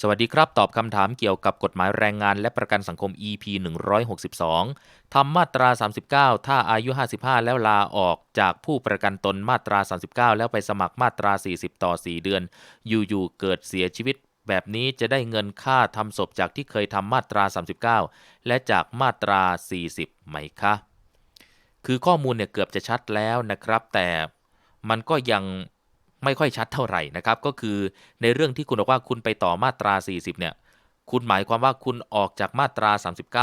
สวัสดีครับ ตอบคำถามเกี่ยวกับกฎหมายแรงงานและประกันสังคม EP 162ทำมาตรา 39 ถ้าอายุ 55 แล้วลาออกจากผู้ประกันตนมาตรา 39 แล้วไปสมัครมาตรา 40 ต่อ 4 เดือน อยู่ๆ เกิดเสียชีวิต แบบนี้จะได้เงินค่าทำศพจากที่เคยทำมาตรา 39 และจากมาตรา 40 ไหมคะ คือข้อมูลเนี่ยเกือบจะชัดแล้วนะครับ แต่มันก็ยัง ไม่ค่อยชัดเท่าไหร่นะครับ ก็คือในเรื่องที่คุณบอกว่าคุณไปต่อมาตรา 40 เนี่ย คุณหมายความว่าคุณออกจากมาตรา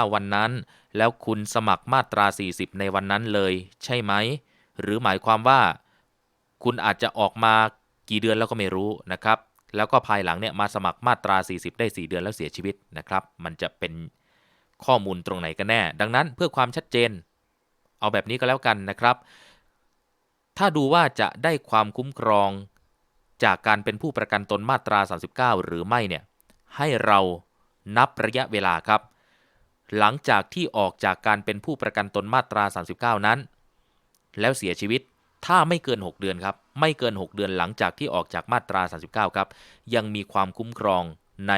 39 วันนั้น แล้วคุณสมัครมาตรา 40 ในวันนั้นเลย ใช่ไหม หรือหมายความว่า คุณอาจจะออกมากี่เดือนแล้วก็ไม่รู้นะครับ แล้วก็ภายหลังเนี่ยมาสมัครมาตรา 40 ได้ 4 เดือนแล้วเสียชีวิตนะครับ มันจะเป็นข้อมูลตรงไหนกันแน่ ดังนั้นเพื่อความชัดเจน เอาแบบนี้ก็แล้วกันนะครับ ถ้าดูว่าจะได้ความคุ้มครอง จากการเป็นผู้ประกันตนมาตรา 39 หรือไม่เนี่ยให้เรานับระยะเวลาครับ หลังจากที่ออกจากการเป็นผู้ประกันตนมาตรา 39 นั้น แล้วเสียชีวิตถ้าไม่เกิน 6 เดือนครับ ไม่เกิน 6 เดือนหลังจากที่ออกจากมาตรา 39 ครับ ยังมีความคุ้มครองใน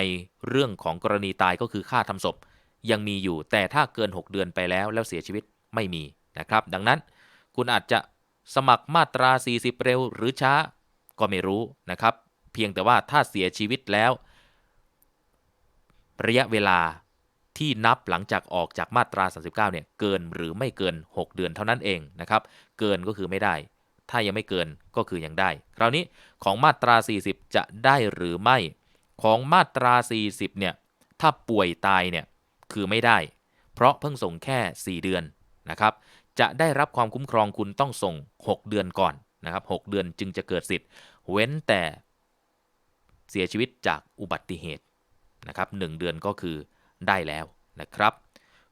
เรื่องของกรณีตายก็คือค่าทำศพ ยังมีอยู่แต่ถ้าเกิน 6 เดือนไปแล้วแล้วเสียชีวิตไม่มีนะครับ ดังนั้นคุณอาจจะสมัครมาตรา 40 เร็วหรือช้า ก็ไม่รู้นะครับ เพียงแต่ว่าถ้าเสียชีวิตแล้ว ระยะเวลาที่นับหลังจากออกจากมาตรา 39 เนี่ยเกินหรือไม่เกิน 6 เดือนเท่านั้นเองนะครับ เกินก็คือไม่ได้ ถ้ายังไม่เกินก็คือยังได้ คราวนี้ของมาตรา 40 จะได้หรือไม่ ของมาตรา 40 เนี่ย ถ้าป่วยตายเนี่ยคือไม่ได้ เพราะเพิ่งส่งแค่ 4 เดือนนะครับ จะได้รับความคุ้มครองคุณต้องส่ง 6 เดือนก่อน นะครับ6เดือนจึงจะเกิดสิทธิ์ เว้นแต่เสียชีวิตจากอุบัติเหตุนะครับ1เดือนก็คือได้แล้วนะครับ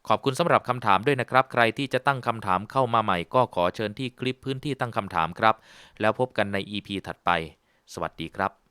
ขอบคุณสำหรับคำถามด้วยนะครับ ใครที่จะตั้งคำถามเข้ามาใหม่ก็ขอเชิญที่คลิปพื้นที่ตั้งคำถามครับ แล้วพบกันใน EP ถัดไป สวัสดีครับ